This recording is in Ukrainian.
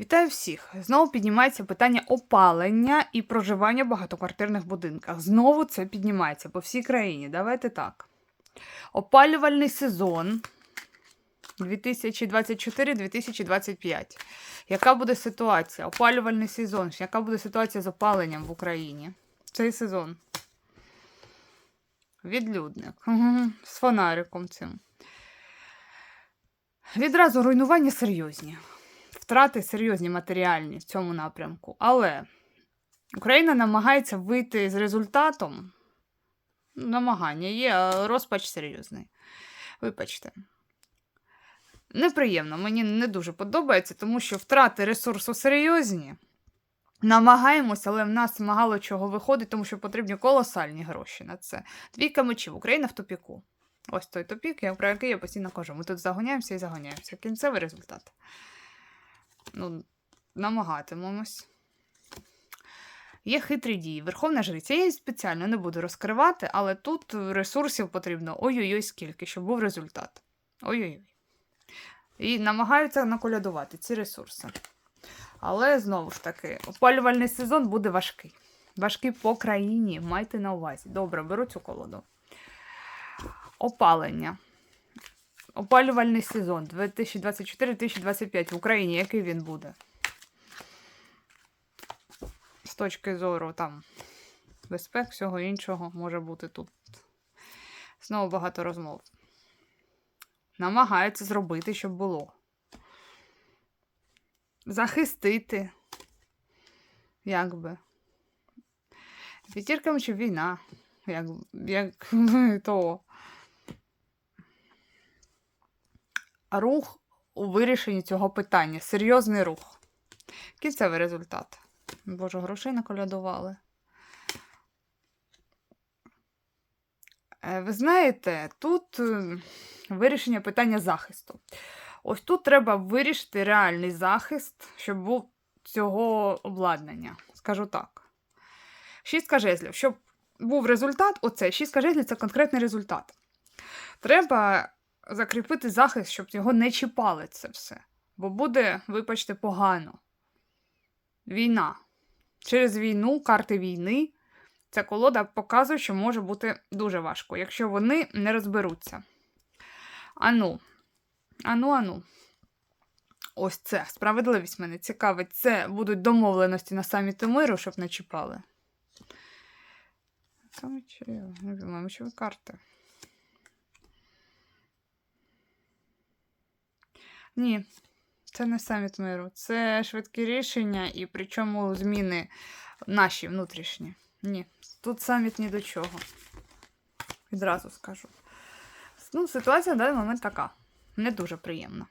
Вітаю всіх! Знову піднімається питання опалення і проживання в багатоквартирних будинках. Знову це піднімається по всій країні. Давайте так. Опалювальний сезон 2024-2025. Яка буде ситуація? Опалювальний сезон. Яка буде ситуація з опаленням в Україні? Цей сезон. Відлюдник. З фонариком цим. Відразу руйнування серйозні. Втрати серйозні матеріальні в цьому напрямку. Але Україна намагається вийти з результатом. Намагання є, а розпач серйозний. Вибачте. Неприємно, мені не дуже подобається, тому що втрати ресурсу серйозні. Намагаємося, але в нас мало чого виходить, тому що потрібні колосальні гроші на це. Двійка мечів. Україна в тупіку. Ось той тупік, про який я постійно кажу. Ми тут загоняємося і загоняємося. Кінцевий результат. Ну, намагатимемось. Є хитрі дії. Верховна жриця. Я її спеціально не буду розкривати, але тут ресурсів потрібно ой-ой-ой, скільки, щоб був результат. Ой-ой-ой. І намагаються наколядувати ці ресурси. Але знову ж таки, опалювальний сезон буде важкий. Важкий по країні, майте на увазі. Добре, беру цю колоду. Опалення. Опалювальний сезон 2024-2025 в Україні. Який він буде? З точки зору там безпек, всього іншого може бути тут. Знову багато розмов. Намагаються зробити, щоб було. Захистити. Якби. П'ятірка мечів війна. Як, як то. Рух у вирішенні цього питання. Серйозний рух. Кінцевий результат. Боже, грошей наколядували. Е, Ви знаєте, тут е, вирішення питання захисту. Ось тут треба вирішити реальний захист, щоб був цього обладнання. Скажу так. Шістка жезлів. Щоб був результат, оце шістка жезлів це конкретний результат. Треба закріпити захист, щоб його не чіпали це все. Бо буде, вибачте, погано. Війна. Через війну, карти війни, ця колода показує, що може бути дуже важко, якщо вони не розберуться. Ану, ану, ану. Ось це. Справедливість мене цікавить. Це будуть домовленості на саміті миру, щоб не чіпали. Саме чи не знаю, що карти. Ні, це не саміт миру. Це швидкі рішення, і причому зміни наші внутрішні. Ні, тут саміт ні до чого. Відразу скажу. Ну, ситуація на даний момент така. Не дуже приємна.